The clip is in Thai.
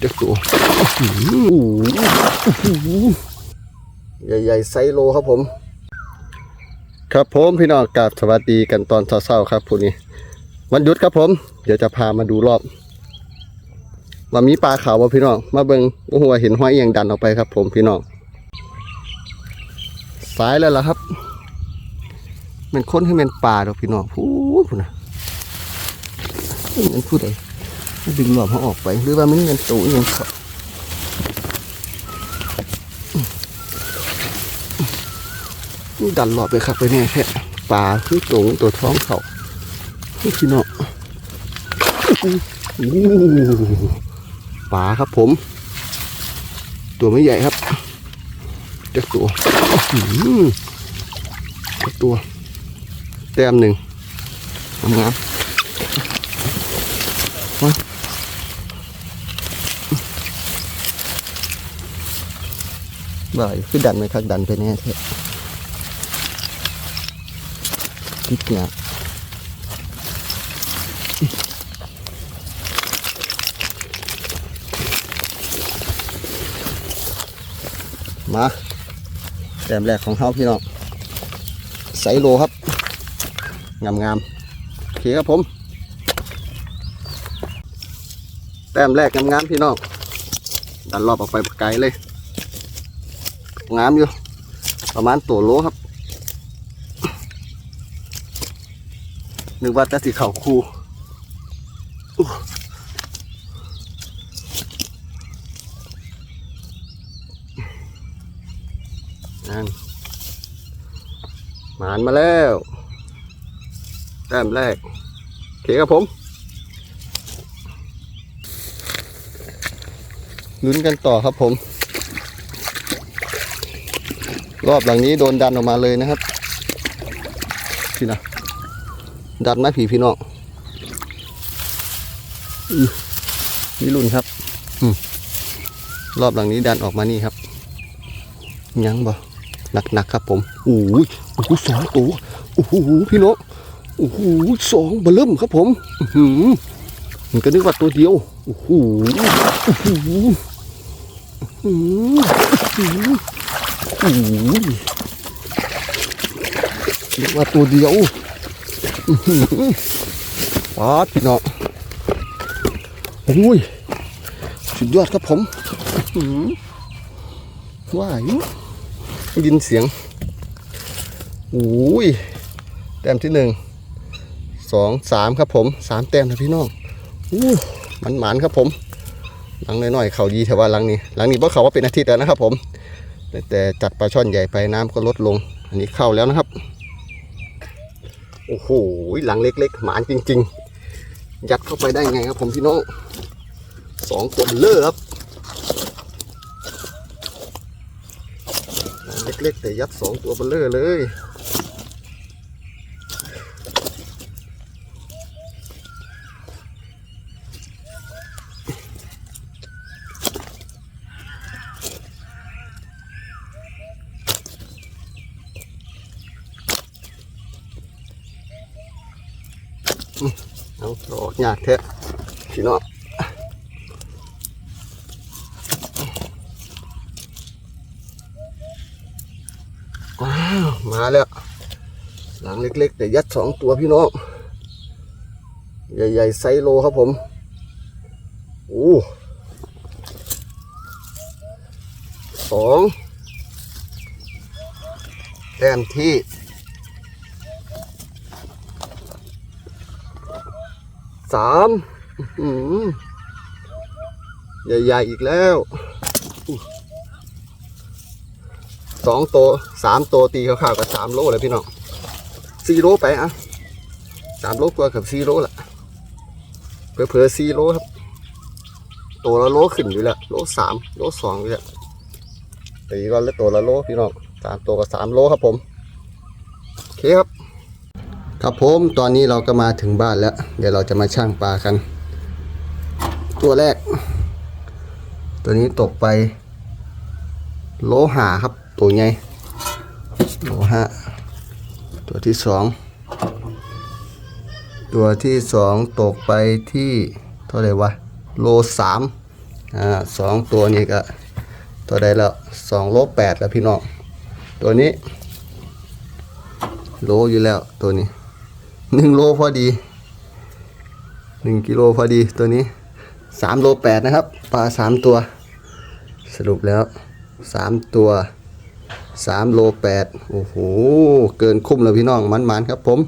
เด็กตัวอื้อหือใหญ่ๆไซโลครับผม ครับผมพี่น้องกราบสวัสดีกันตอนเช้าๆครับผู้นี้วันหยุดครับผม เดี๋ยวจะพามาดูรอบว่ามีปลาขาวบ่พี่น้องมาเบิงโอ้โหเห็นห้อยเอียงดันออกไปครับ ผมพี่น้องสายแล้วล่ะครับมันค้นให้มันปลาดอกพี่น้องพูดนะมันพูดไอ้ ดึงหลอมเขาออกไป หรือว่ามันเงินตูเงินเขาดันหลอดไปครับไปแน่แค่ปลาคือตัวเงินตัวท้องเขานี่พี่น้องปลาครับผม ตัวไม่ใหญ่ครับจ้าตัวจ้าตัว แต้มหนึ่งงามงามๆมา บ่ายคือดันไหมครับดันไปแน่เถอะติดเนี่ยมาแต้มแรกของเขาพี่น้องไซโลครับงามงามๆโอเคครับผม แต้มแรกงามๆพี่น้องดันรอบออกไปไกลเลยงามอยู่ ประมาณตัวโลครับนึกว่าแต่สีขาวคูนั่นหมานมาแล้ว แต้มแรกเคครับผม ลุ้นกันต่อครับผม รอบหลังนี้โดนดันออกมาเลยนะครับพี่นะดันไหมผีพี่น้องนี่รุ่นครับอรอบหลังนี้ดันออกมานี่ครับ ยังบ่หนักๆครับผมโอ้ยโอ้โหสองตัวโอ้โหพี่น้องโอ้โหสองเบลิ่มครับผม อื มันก็นึกว่าตัวเดียว โอ้โหโอ้โหโอ้โหนึกว่าตัวเดียวอื้อหือป๊าดพี่น้องโอ้ย สุดยอดครับผมว่าอยู่ยินเสียงโอ้ย แต้มที่หนึ่ง สอง สามครับผม สามแต้มนะพี่น้อง อู้มันหมานครับผมหลังน้อยๆเขาดีแต่ว่าหลังนี้หลังนี้เพราะเขาว่าเป็นอาทิตย์แล้วนะครับ ผมแต่จัดปลาช่อนใหญ่ไปน้ำก็ลดลง อันนี้เข้าแล้วนะครับ โอ้โหหลังเล็กๆ หมานจริง ๆ ยัดเข้าไปได้ไงครับ ผมพี่น้องสองตัวเบลอครับหลังเล็กๆ แต่ยัดสองตัวเบลอเลย เอาออกยากแท้พี่น้องว้าวมาแล้ว หลังเล็ก ๆ แต่ยัดสองตัวพี่น้อง ใหญ่ ๆ ไซโลครับผมโอ้สองแต้มที่ สามใหญ่ๆอีกแล้วสองตัวสามตัวตีข้าวๆกับสามโลเลยพี่น้องสี่โลไปอะสามโลกว่ากับสี่โลละเผื่อๆสี่โลครับ ตัวละโลขึ้นอยู่แล้วโลสามโลสองอยู่แล้วตีก็แล้วตัวละโลพี่น้องสามตัวกับสามโลครับผม โอเคครับ ครับผมตอนนี้เราก็มาถึงบ้านแล้ว เดี๋ยวเราจะมาช่างปลากัน ตัวแรก ตัวนี้ตกไป โลหะครับ ตัวใหญ่โลหะตัวที่สองตัวที่สองตกไปที่เท่าไหร่วะโลสามอ่าสองตัวนี้ก็ตัวใดแล้วสองโลแปดแล้วพี่น้องตัวนี้โลอยู่แล้วตัวนี้ หนึ่งโลพอดีหนึ่งกิโลพอดีตัวนี้สามโลแปดนะครับปลาสามตัว สรุปแล้วสามตัวสามโลแปดโอ้โห เกินคุ้มแล้วพี่น้องมันๆครับผม